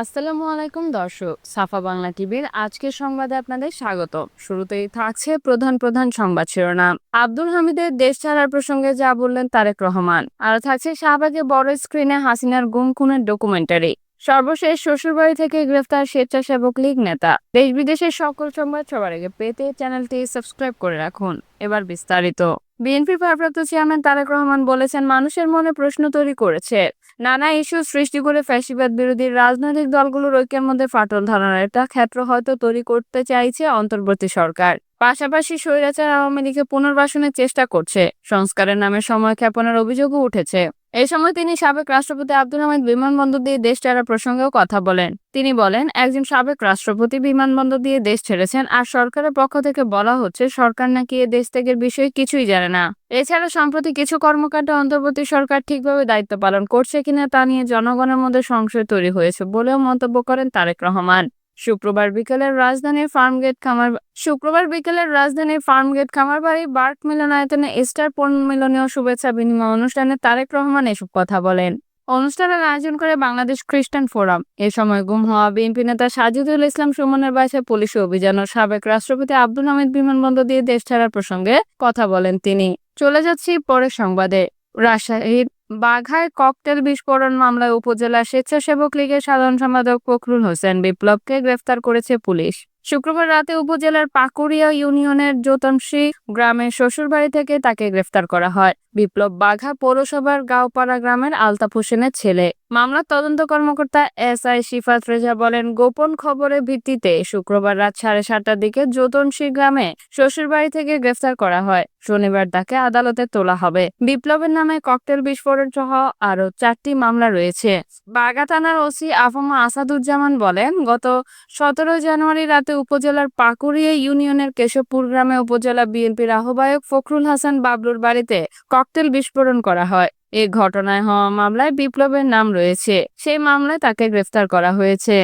আসসালামু আলাইকুম দর্শক, সাফা বাংলা টিভির আজকের সংবাদে আপনাদের স্বাগত শুরুতেই থাকছে প্রধান প্রধান সংবাদ শিরোনাম। আব্দুল হামিদের দেশ ছাড়ার প্রসঙ্গে যা বললেন তারেক রহমান। আর থাকছে শাহবাগে বড় স্ক্রিনে হাসিনার গুম খুনের ডকুমেন্টারি। সর্বশেষ শ্বশুরবাড়ি থেকে গ্রেফতার স্বেচ্ছাসেবক লীগ নেতা। দেশ বিদেশের সকল সংবাদ সবার আগে পেতে চ্যানেলটি সাবস্ক্রাইব করে রাখুন। এবার বিস্তারিত। বিএনপির ভারপ্রাপ্ত চেয়ারম্যান তারেক রহমান বলেছেন, মানুষের মনে প্রশ্ন তৈরি করেছে, নানা ইস্যু সৃষ্টি করে ফ্যাসিবাদ বিরোধী রাজনৈতিক দলগুলোর ঐক্যের মধ্যে ফাটল ধরানোর একটা ক্ষেত্র হয়তো তৈরি করতে চাইছে অন্তর্বর্তী সরকার। পাশাপাশি স্বৈরাচার আওয়ামী লীগের পুনর্বাসনের চেষ্টা করছে, সংস্কারের নামে সময় ক্ষেপণের অভিযোগও উঠেছে। এই সময় তিনি সাবেক রাষ্ট্রপতি আব্দুল হামিদ বিমানবন্দর দিয়ে দেশ ছাড়ার প্রসঙ্গেও কথা বলেন। তিনি বলেন, একজন সাবেক রাষ্ট্রপতি বিমানবন্দর দিয়ে দেশ ছেড়েছেন আর সরকারের পক্ষ থেকে বলা হচ্ছে সরকার নাকি এ দেশ ত্যাগের বিষয়ে কিছুই জানে না। এছাড়া সম্প্রতি কিছু কর্মকাণ্ডে অন্তর্বর্তী সরকার ঠিকভাবে দায়িত্ব পালন করছে কিনা তা নিয়ে জনগণের মধ্যে সংশয় তৈরি হয়েছে বলেও মন্তব্য করেন তারেক রহমান। শুক্রবার বিকেলের রাজধানীর ফার্মগেট খামার শুক্রবার বিকেলের রাজধানীর ফার্মগেট খামারবাড়ি বার্ক মিলনায়তনে স্টার মিলনীয় শুভেচ্ছা বিনিময় অনুষ্ঠানে তারেক রহমান এসব কথা বলেন। অনুষ্ঠানের আয়োজন করে বাংলাদেশ খ্রিস্টান ফোরাম। এ সময় গুম হওয়া বিএনপি নেতা সাজিদুল ইসলাম সুমনের বাসায় পুলিশ অভিযান ও সাবেক রাষ্ট্রপতি আব্দুল হামিদ বিমানবন্দর দিয়ে দেশ ছাড়ার প্রসঙ্গে কথা বলেন তিনি। চলে যাচ্ছি পরের সংবাদে। রাজশাহীর বাঘায় ককটেল বিস্ফোরণ মামলায় উপজেলা স্বেচ্ছাসেবক লীগের সাধারণ সম্পাদক ফখরুল হোসেন বিপ্লবকে গ্রেফতার করেছে পুলিশ। শুক্রবার রাতে উপজেলার পাকুড়িয়া ইউনিয়নের জোতনশি গ্রামের শ্বশুরবাড়ি থেকে তাকে গ্রেফতার করা হয়। বিপ্লব বাঘা পৌরসভার গাওপাড়া গ্রামের আলতাফ হোসেনের ছেলে। মামলার তদন্ত কর্মকর্তা এস আই শিফাত রেজা বলেন, গোপন খবরের ভিত্তিতে শুক্রবার রাত সাড়ে সাতটার দিকে জোতনশি গ্রামে শ্বশুরবাড়ি থেকে গ্রেফতার করা হয়। শনিবার তাকে আদালতে তোলা হবে। বিপ্লবের নামে ককটেল বিস্ফোরণ সহ আরও চারটি মামলা রয়েছে। বাগা থানার ওসি আফমা আসাদুজ্জামান বলেন, গত সতেরো জানুয়ারি রাতে উপজেলার পাকুড়িয়া ইউনিয়নের কেশবপুর গ্রামে উপজেলা বিএনপির আহ্বায়ক ফখরুল হাসান বাবলুর বাড়িতে ককটেল বিস্ফোরণ করা হয়। এই ঘটনায় হওয়া মামলায় বিপ্লবের নাম রয়েছে। সেই মামলায় তাকে গ্রেফতার করা হয়েছে।